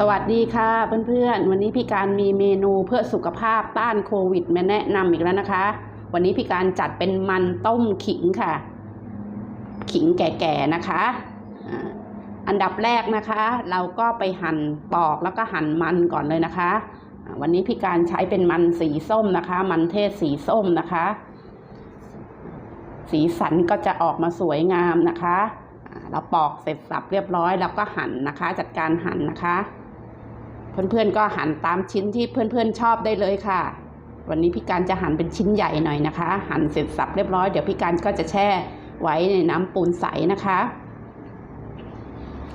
สวัสดีค่ะเพื่อนๆ วันนี้พี่การมีเมนูเพื่อสุขภาพต้านโควิดมาแนะนำอีกแล้วนะคะ วันนี้พี่การจัดเป็นมันต้มขิงค่ะ ขิงแก่ๆนะคะ อันดับแรกนะคะ เราก็ไปหั่นปอกแล้วก็หั่นมันก่อนเลยนะคะ วันนี้พี่การใช้เป็นมันสีส้มนะคะ มันเทศสีส้มนะคะ สีสันก็จะออกมาสวยงามนะคะเราปอกเสร็จสับเรียบร้อย แล้วก็หั่นนะคะ จัดการหั่นนะคะ เพื่อนๆก็หั่นตามชิ้นที่เพื่อนๆชอบได้เลยค่ะ วันนี้พี่การจะหั่นเป็นชิ้นใหญ่หน่อยนะคะ หั่นเสร็จสับเรียบร้อยเดี๋ยวพี่การก็จะแช่ไว้ในน้ำปูนใสนะคะ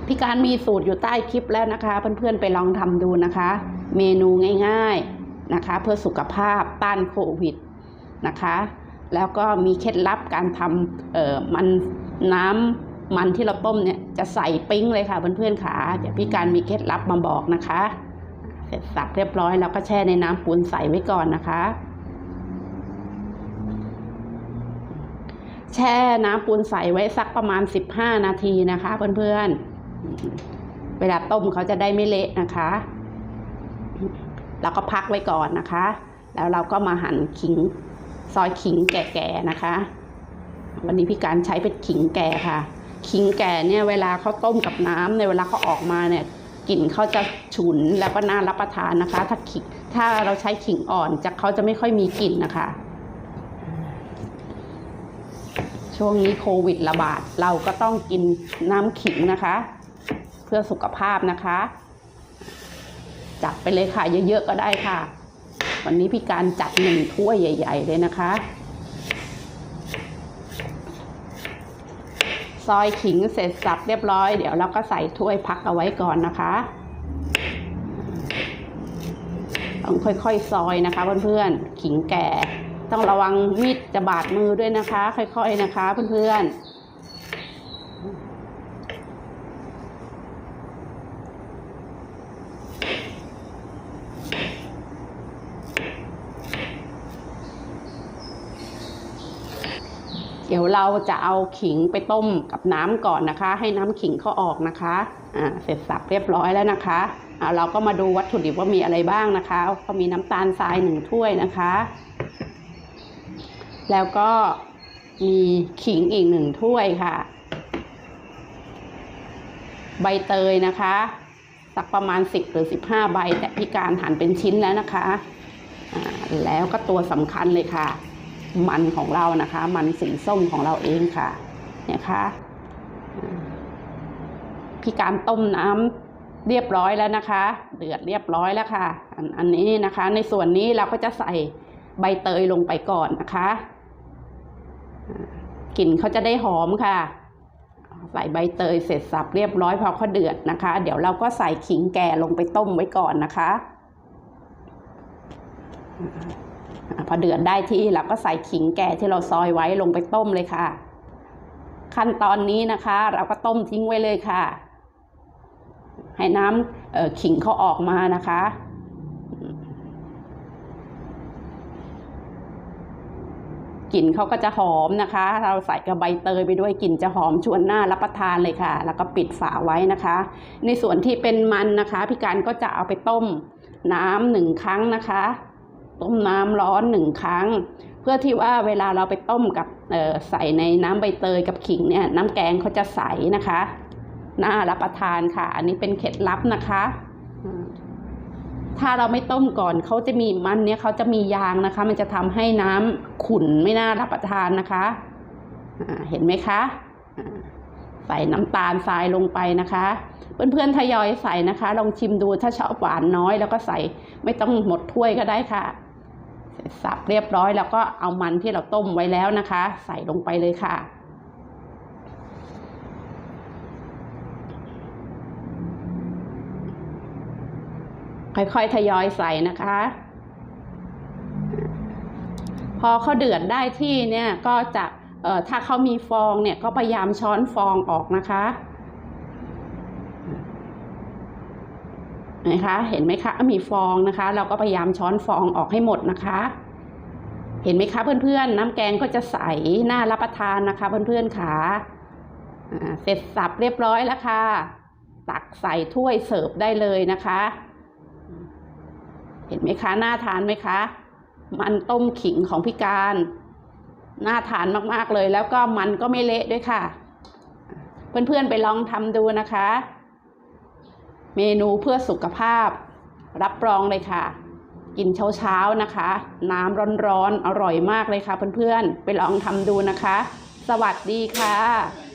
พี่การมีสูตรอยู่ใต้คลิปแล้วนะคะ เพื่อนๆไปลองทำดูนะคะ เมนูง่ายๆนะคะ เพื่อสุขภาพต้านโควิดนะคะ แล้วก็มีเคล็ดลับการทำเอ่อมันน้ำมันที่เราต้มเนี่ยจะใส่ปิ้งเลยค่ะเพื่อนๆค่ะเดี๋ยวพี่การมีเคล็ดลับมาบอกนะคะ เสร็จสับเรียบร้อยแล้วก็แช่ในน้ำปูนใสไว้ก่อนนะคะ แช่น้ำปูนใสไว้สักประมาณ 15 นาทีนะคะ เพื่อนๆ เวลาต้มเขาจะได้ไม่เละนะคะเราก็พักไว้ก่อนนะคะ แล้วเราก็มาหั่นขิงซอยขิงแก่ๆนะคะ วันนี้พี่การใช้เป็นขิงแก่ค่ะ ขิงแก่เนี่ยเวลาเขาต้มกับน้ำในเวลาเขาออกมาเนี่ย กลิ่นเขาจะฉุนแล้วก็น่ารับประทานนะคะ ถ้าขิงถ้าเราใช้ขิงอ่อนจะเขาจะไม่ค่อยมีกลิ่นนะคะ ช่วงนี้โควิดระบาดเราก็ต้องกินน้ำขิงนะคะ เพื่อสุขภาพนะคะ จัดไปเลยค่ะ เยอะๆก็ได้ค่ะ วันนี้พี่การจัดหนึ่งถ้วยใหญ่ ๆ เลยนะคะ ซอยขิงเสร็จสับเรียบร้อย เดี๋ยวเราก็ใส่ถ้วยพักเอาไว้ก่อนนะคะต้องค่อยๆซอยนะคะเพื่อนๆขิงแก่ ต้องระวังมีดจะบาดมือด้วยนะคะ ค่อยๆนะคะเพื่อนๆ เดี๋ยวเราจะเอาขิงไปต้มกับน้ำก่อนนะคะ ให้น้ำขิงเขาออกนะคะอ่าเสร็จสับเรียบร้อยแล้วนะคะอ่าเราก็มาดูวัตถุดิบว่ามีอะไรบ้างนะคะ ก็มีน้ำตาลทรายหนึ่งถ้วยนะคะ แล้วก็มีขิงอีกหนึ่งถ้วยค่ะ ใบเตยนะคะสักประมาณ 10 หรือ 15 ใบ แต่พี่การหั่นเป็นชิ้นแล้วนะคะ แล้วก็ตัวสำคัญเลยค่ะ มันของเรานะคะ มันสีส้มของเราเองค่ะ เนี่ยค่ะพี่การต้มน้ำเรียบร้อยแล้วนะคะ เดือดเรียบร้อยแล้วค่ะอันอันนี้นะคะ ในส่วนนี้เราก็จะใส่ใบเตยลงไปก่อนนะคะกลิ่นเขาจะได้หอมค่ะ ใส่ใบเตยเสร็จสับเรียบร้อยพอเขาเดือดนะคะ เดี๋ยวเราก็ใส่ขิงแก่ลงไปต้มไว้ก่อนนะคะ พอเดือดได้ที่เราก็ใส่ขิงแก่ที่เราซอยไว้ลงไปต้มเลยค่ะ ขั้นตอนนี้นะคะ เราก็ต้มทิ้งไว้เลยค่ะ ให้น้ำขิงเขาออกมานะคะกลิ่นเขาก็จะหอมนะคะ เราใส่กระใบเตยไปด้วยกลิ่นจะหอมชวนหน้ารับประทานเลยค่ะ แล้วก็ปิดฝาไว้นะคะ ในส่วนที่เป็นมันนะคะ พี่การก็จะเอาไปต้มน้ำหนึ่งครั้งนะคะ ต้มน้ำร้อนหนึ่งครั้ง เพื่อที่ว่าเวลาเราไปต้มกับใส่ในน้ำใบเตยกับขิงเนี่ยน้ำแกงเขาจะใสนะคะน่ารับประทานค่ะ อันนี้เป็นเคล็ดลับนะคะ ถ้าเราไม่ต้มก่อนเขาจะมีมันเนี่ยเขาจะมียางนะคะ มันจะทำให้น้ำขุ่นไม่น่ารับประทานนะคะเห็นไหมคะใส่น้ำตาลทรายลงไปนะคะเพื่อนๆทยอยใส่นะคะ ลองชิมดูถ้าชอบหวานน้อย แล้วก็ใส่ไม่ต้องหมดถ้วยก็ได้ค่ะ สับเรียบร้อยแล้วก็เอามันที่เราต้มไว้แล้วนะคะ ใส่ลงไปเลยค่ะ ค่อยๆทยอยใส่นะคะ พอเขาเดือดได้ที่เนี่ยก็จะเอ่อถ้าเขามีฟองเนี่ยก็พยายามช้อนฟองออกนะคะ นะคะเห็นไหมคะมีฟองนะคะ เราก็พยายามช้อนฟองออกให้หมดนะคะ เห็นไหมคะเพื่อนๆ น้ำแกงก็จะใสน่ารับประทานนะคะ เพื่อนๆค่ะเสร็จสับเรียบร้อยแล้วค่ะ ตักใส่ถ้วยเสิร์ฟได้เลยนะคะ เห็นไหมคะน่าทานไหมคะ มันต้มขิงของพี่การน่าทานมากๆเลย แล้วก็มันก็ไม่เละด้วยค่ะ เพื่อนๆไปลองทำดูนะคะ เมนูเพื่อสุขภาพ รับรองเลยค่ะ กินเช้าๆนะคะ น้ำร้อนๆอร่อยมากเลยค่ะเพื่อนๆ ไปลองทำดูนะคะ สวัสดีค่ะ